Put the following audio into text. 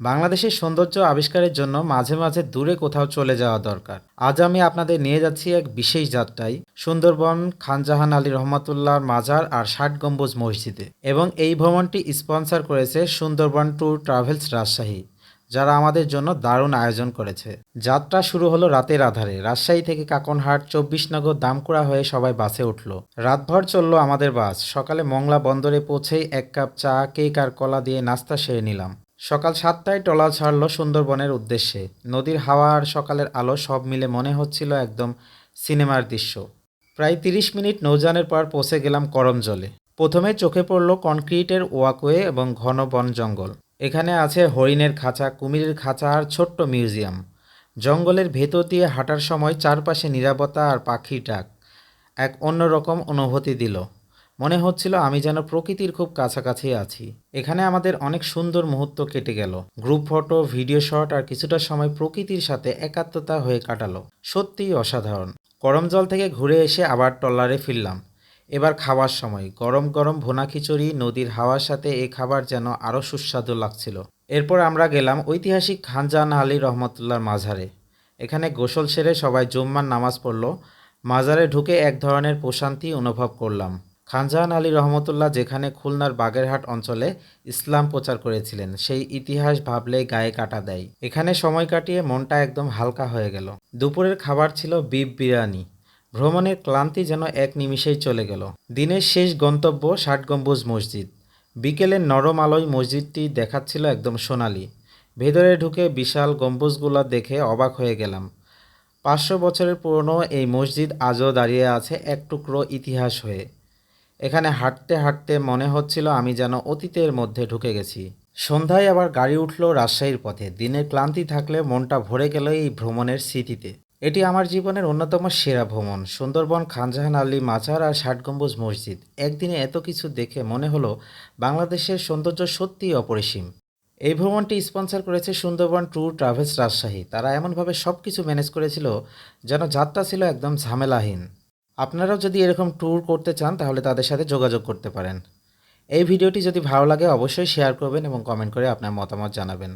বাংলাদেশের সৌন্দর্য আবিষ্কারের জন্য মাঝে মাঝে দূরে কোথাও চলে যাওয়া দরকার। আজ আমি আপনাদের নিয়ে যাচ্ছি এক বিশেষ যাত্রায়, সুন্দরবন খানজাহান আলী রহমতুল্লাহর মাজার আর ষাট গম্বুজ মসজিদে। এবং এই ভ্রমণটি স্পন্সর করেছে সুন্দরবন ট্যুর ট্রাভেলস রাজশাহী, যারা আমাদের জন্য দারুণ আয়োজন করেছে। যাত্রা শুরু হলো রাতের আধারে। রাজশাহী থেকে কাকনহাট, চব্বিশ নগর দামকুড়া হয়ে সবাই বাসে উঠল। রাতভর চলল আমাদের বাস। সকালে মংলা বন্দরে পৌঁছেই এক কাপ চা, কেক আর কলা দিয়ে নাস্তা সেরে নিলাম। সকাল সাতটায় টলা ছাড়ল সুন্দরবনের উদ্দেশ্যে। নদীর হাওয়া আর সকালের আলো সব মিলে মনে হচ্ছিল একদম সিনেমার দৃশ্য। প্রায় তিরিশ মিনিট নৌযানের পর পৌঁছে গেলাম করমজলে। প্রথমে চোখে পড়ল কনক্রিটের ওয়াকওয়ে এবং ঘন বন জঙ্গল। এখানে আছে হরিণের খাঁচা, কুমিরের খাঁচা আর ছোট্ট মিউজিয়াম। জঙ্গলের ভেতর দিয়ে হাঁটার সময় চারপাশে নিরাপত্তা আর পাখির ডাক। এক অন্যরকম অনুভূতি দিল। মনে হচ্ছিল আমি যেন প্রকৃতির খুব কাছাকাছি আছি। এখানে আমাদের অনেক সুন্দর মুহূর্ত কেটে গেল। গ্রুপ ফটো, ভিডিও শট আর কিছুটা সময় প্রকৃতির সাথে একাত্মতা হয়ে কাটালো। সত্যিই অসাধারণ। গরম জল থেকে ঘুরে এসে আবার ট্রলারে ফিরলাম। এবার খাওয়ার সময়। গরম গরম ভুনা খিচুড়ি, নদীর হাওয়ার সাথে এই খাবার যেন আরও সুস্বাদু লাগছিল। এরপর আমরা গেলাম ঐতিহাসিক খানজান আলী রহমতুল্লাহর মাঝারে এখানে গোসল সেরে সবাই জুম্মার নামাজ পড়ল। মাজারে ঢুকে এক ধরনের প্রশান্তি অনুভব করলাম। খানজাহান আলী রহমতুল্লাহ যেখানে খুলনার বাগেরহাট অঞ্চলে ইসলাম প্রচার করেছিলেন, সেই ইতিহাস ভাবলে গায়ে কাটা দেয়। এখানে সময় কাটিয়ে মনটা একদম হালকা হয়ে গেল। দুপুরের খাবার ছিল বিপ বিরিয়ানি। ভ্রমণের ক্লান্তি যেন এক নিমিষেই চলে গেল। দিনের শেষ গন্তব্য ষাট গম্বুজ মসজিদ। বিকেলের নরম আলোয় মসজিদটি দেখাচ্ছিল একদম সোনালি। ভেতরে ঢুকে বিশাল গম্বুজগুলো দেখে অবাক হয়ে গেলাম। পাঁচশো বছরের পুরনো এই মসজিদ আজও দাঁড়িয়ে আছে এক টুকরো ইতিহাস হয়ে। এখানে হাঁটতে হাঁটতে মনে হচ্ছিল আমি যেন অতীতের মধ্যে ঢুকে গেছি। সন্ধ্যায় আবার গাড়ি উঠল রাজশাহীর পথে। দিনের ক্লান্তি থাকলে মনটা ভরে গেল এই ভ্রমণের স্মৃতিতে। এটি আমার জীবনের অন্যতম সেরা ভ্রমণ। সুন্দরবন, খানজাহান আলী মাজার আর ষাট গম্বুজ মসজিদ। একদিনে এত কিছু দেখে মনে হলো বাংলাদেশের সৌন্দর্য সত্যিই অপরিসীম। এই ভ্রমণটি স্পন্সর করেছে সুন্দরবন ট্যুর ট্রাভেলস রাজশাহী। তারা এমনভাবে সব কিছু ম্যানেজ করেছিল যেন যাত্রা ছিল একদম ঝামেলাহীন। আপনারাও যদি এরকম ট্যুর করতে চান, তাহলে তাদের সাথে যোগাযোগ করতে পারেন। এই ভিডিওটি যদি ভালো লাগে, অবশ্যই শেয়ার করবেন এবং কমেন্ট করে আপনার মতামত জানাবেন।